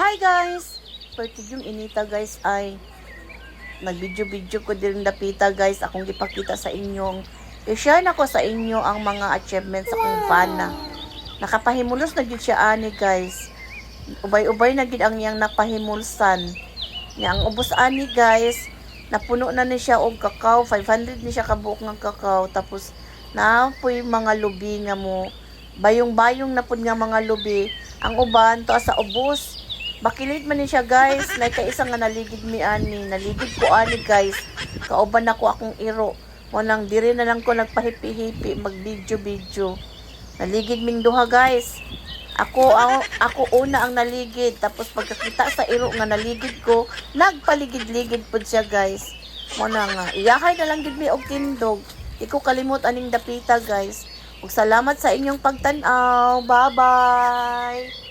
Hi guys! Pwede yung inita guys ay nag-video-video ko din dapita guys. Akong ipakita sa inyong i-share na sa inyo ang mga achievements sa akong pana. Nakapahimulos na gid siya ani guys. Ubay-ubay na gid ang iyang napahimulsan. Nya ang ubos ani guys, napuno na ni siya og kakao, 500 ni siya kabuok ng kakao tapos na po'y mga lubi nga mo bayong-bayong na pud nga mga lubi ang uban to sa ubos Bakilit man ni siya guys, like kay isa nga naligid mi ani, naligid ko ani guys. Kauban ako akong iro. Mo nang diri na lang ko nagpahipi-hipi, mag video-video. Naligid ming duha guys. Ako ako, ako una ang naligid tapos pagkakita sa iro nga naligid ko, nagpaligid-ligid pud siya guys. Mo na nga, iyahay na lang gid mi og tindog. Iko kalimot aning dapita guys. Ug salamat sa inyong pagtan-aw. Bye-bye.